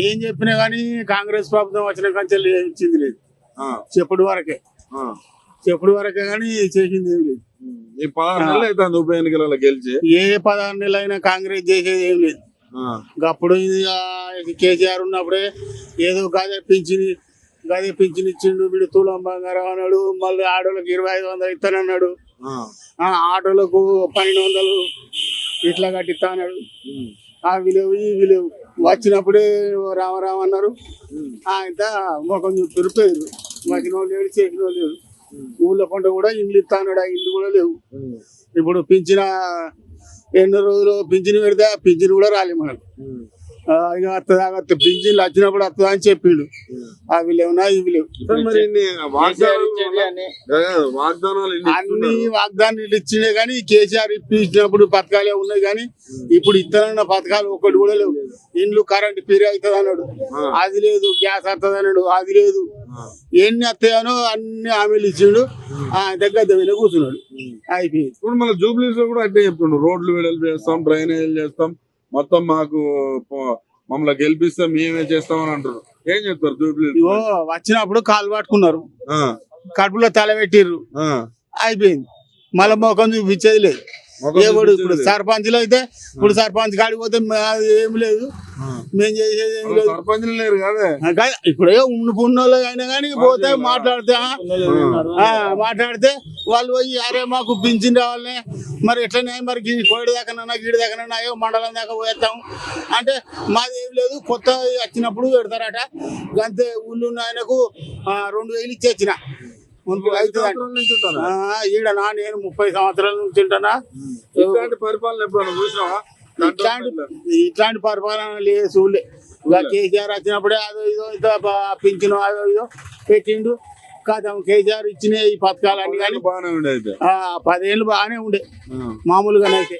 ఏం చెప్పినా కానీ కాంగ్రెస్ ప్రభుత్వం వచ్చిన కంచెలు ఇచ్చింది లేదు. చెప్పుడు వరకే. చెప్పుడు వరకే కానీ చేసింది ఏం లేదు. ఈ పదహారు నెలలు అవుతుంది ఉప ఎన్నికలలో గెలిచి. ఏ పదహారు నెలలైనా కాంగ్రెస్ చేసేది ఏం లేదు. అప్పుడు కేసీఆర్ ఉన్నప్పుడే ఏదో గదే పింఛని గదే పింఛని ఇచ్చిండు వీడు తులం బంగారం అన్నాడు మళ్ళీ ఆటోలకు ఇరవై ఐదు వందలు ఇస్తానన్నాడు ఆటోలకు పన్నెండు వందలు ఇట్లా కట్టిస్తా అన్నాడు. ఆ విలేవు ఈ విలేవు. వచ్చినప్పుడే రామరామ అన్నారు. ఇంత మొఖం చూపిరు వచ్చిన వాళ్ళు లేడు చేసిన వాళ్ళు లేడు. ఊళ్ళో పంట కూడా ఇండ్లు ఇస్తా అన్నాడు. ఆ ఇండ్లు కూడా లేవు. ఇప్పుడు పింఛన ఎన్నో రోజులు పింఛన్ పెడితే ఆ పింఛన్ కూడా రాలేదు మనకు. ఇక వస్తుందా వస్తుంది పింఛన్లు వచ్చినప్పుడు వస్తుందా అని చెప్పిండు. అవి లేవునా ఇవి లేవు. అన్ని. వాగ్దానాలు ఇచ్చినాయి కానీ కేసీఆర్ ఇప్పించినప్పుడు పథకాలే ఉన్నాయి కానీ ఇప్పుడు ఇతరున్న పథకాలు ఒకటి కూడా లేవు. ఇండ్లు కరెంట్ ఫ్రీ అవుతుంది అన్నాడు. అది లేదు గ్యాస్ వస్తుంది అన్నాడు. అది లేదు. ఎన్ని వస్తాయనో అన్ని హామీలు ఇచ్చిండు. ఆ దగ్గర దగ్గర కూర్చున్నాడు. అయిపోయింది. ఇప్పుడు మన జూబ్లీస్లో కూడా అట్టే చెప్తుండ్రు రోడ్లు వెడల్పు చేస్తాం డ్రైనేజీలు చేస్తాం. మొత్తం మాకు మమ్మల్ని గెలిపిస్తే మేమే చేస్తాం అని అంటారు ఏం చెప్తారు జూబ్లీస్ ఇగో వచ్చినప్పుడు కాలు పట్టుకున్నారు. కడుపులో తల పెట్టిర్రు. ఆ. అయిపోయింది. మళ్ళీ మొఖం చూపించేది లేదు. ఎవడు ఇప్పుడు. సర్పంచ్లు అయితే ఇప్పుడు సర్పంచ్ కాడికి పోతే ఏం లేదు. మేము చేసేది ఏం లేదు. సర్పంచ్లు లేరు కాదే? ఇప్పుడే ఉన్న పున్నోళ్ళు అయినా కానీ పోతే మాట్లాడితే మాట్లాడితే వాళ్ళు పోయి అరే మాకు పింఛన్ రావాలనే మరి ఎట్లనే మరి కోడి దాకానన్నా గీడి దాకానన్నా అయ్యో మండలం దాకా పోయేస్తాం అంటే మాది ఏం లేదు కొత్త వచ్చినప్పుడు పెడతారట. అంతే ఊళ్ళో ఉన్న ఆయనకు రెండు వేలు ఇచ్చేసిన మునుపు అవుతుంది సంవత్సరాల నుంచి ఉంటారా? ఈడ నా నేను ముప్పై సంవత్సరాల నుంచి ఉంటానా? ఇట్లాంటి పరిపాలన చూసినావా? ఇట్లాంటి ఇట్లాంటి పరిపాలన లేదు చూడలే ఇక కేసీఆర్ వచ్చినప్పుడే అదో ఇదో ఇంత పింఛను అదో ఇదో పెట్టిండు. కాదు కేసీఆర్ ఇచ్చిన ఈ కానీ బాగానే ఉండేది ఆ, పదేళ్ళు బాగానే ఉండే. మామూలుగానైతే.